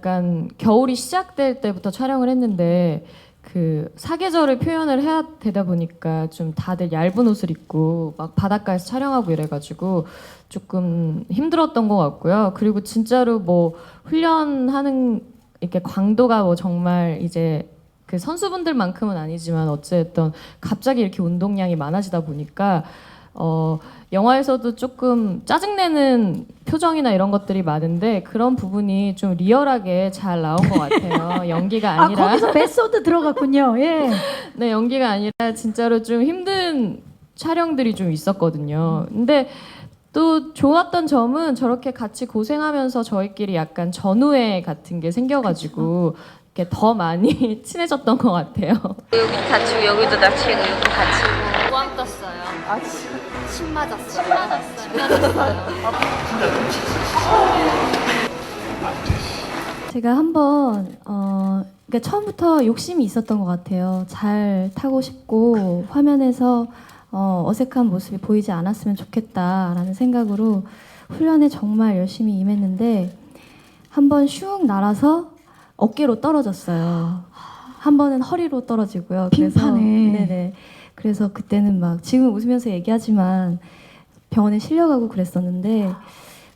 약간 겨울이 시작될 때부터 촬영을 했는데 그 사계절을 표현을 해야 되다 보니까 좀 다들 얇은 옷을 입고 막 바닷가에서 촬영하고 이래가지고 조금 힘들었던 것 같고요. 그리고 진짜로 뭐 훈련하는 이렇게 강도가 뭐 정말 이제 그 선수분들만큼은 아니지만 어쨌든 갑자기 이렇게 운동량이 많아지다 보니까 어 영화에서도 조금 짜증내는 표정이나 이런 것들이 많은데 그런 부분이 좀 리얼하게 잘 나온 것 같아요. 연기가 아 아니라 거기서 메소드 들어갔군요. 예. 네 연기가 아니라 진짜로 좀 힘든 촬영들이 좀 있었거든요. 근데 또 좋았던 점은 저렇게 같이 고생하면서 저희끼리 약간 전우회 같은 게 생겨가지고 이렇게 더 많이 친해졌던 것 같아요. 여기 다치고 여기도 다치고 여기 다치고 우왕 떴어요. 아, 침 맞았어요. 침 맞았어요. 제가 한번 어 그러니까 처음부터 욕심이 있었던 것 같아요. 잘 타고 싶고 화면에서 어, 어색한 모습이 보이지 않았으면 좋겠다라는 생각으로 훈련에 정말 열심히 임했는데 한번 슝 날아서 어깨로 떨어졌어요. 한 번은 허리로 떨어지고요. 빙판에. 네네. 그래서 그때는 막 지금 웃으면서 얘기하지만 병원에 실려가고 그랬었는데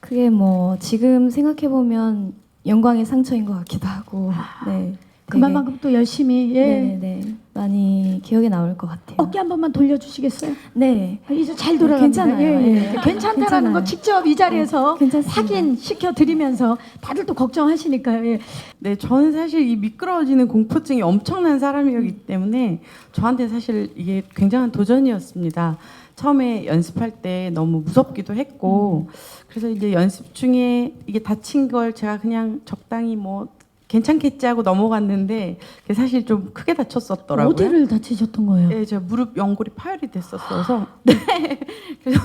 그게 뭐 지금 생각해 보면 영광의 상처인 것 같기도 하고 네. 그만큼 또 열심히 예. 네네네 많이 기억에 남을 것 같아요. 어깨 한 번만 돌려주시겠어요? 네. 이제 잘 돌아갑니다. 괜찮아요. 예, 예. 예. 괜찮다라는 괜찮아요. 거 직접 이 자리에서 어, 괜찮습니다. 확인 시켜 드리면서 다들 또 걱정하시니까요. 예. 네, 저는 사실 이 미끄러지는 공포증이 엄청난 사람이었기 때문에 저한테 사실 이게 굉장한 도전이었습니다. 처음에 연습할 때 너무 무섭기도 했고 그래서 이제 연습 중에 이게 다친 걸 제가 그냥 적당히 뭐 괜찮겠지 하고 넘어갔는데 사실 좀 크게 다쳤었더라고요. 어디를 다치셨던 거예요? 네, 저 무릎 연골이 파열이 됐었어서 네. 그래서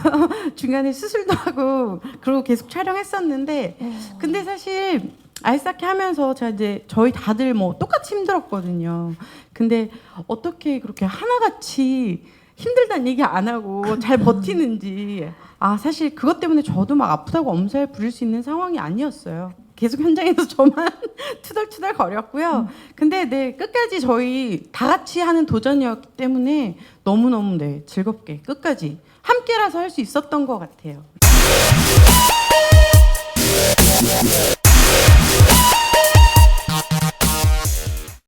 중간에 수술도 하고 그리고 계속 촬영했었는데 근데 사실 아이스하키 하면서 제가 이제 저희 다들 뭐 똑같이 힘들었거든요. 근데 어떻게 그렇게 하나같이 힘들다는 얘기 안 하고 잘 버티는지 아 사실 그것 때문에 저도 막 아프다고 엄살 부릴 수 있는 상황이 아니었어요. 계속 현장에서 저만 투덜투덜 거렸고요. 근데 네 끝까지 저희 다 같이 하는 도전이었기 때문에 너무 너무 네 즐겁게 끝까지 함께라서 할 수 있었던 것 같아요.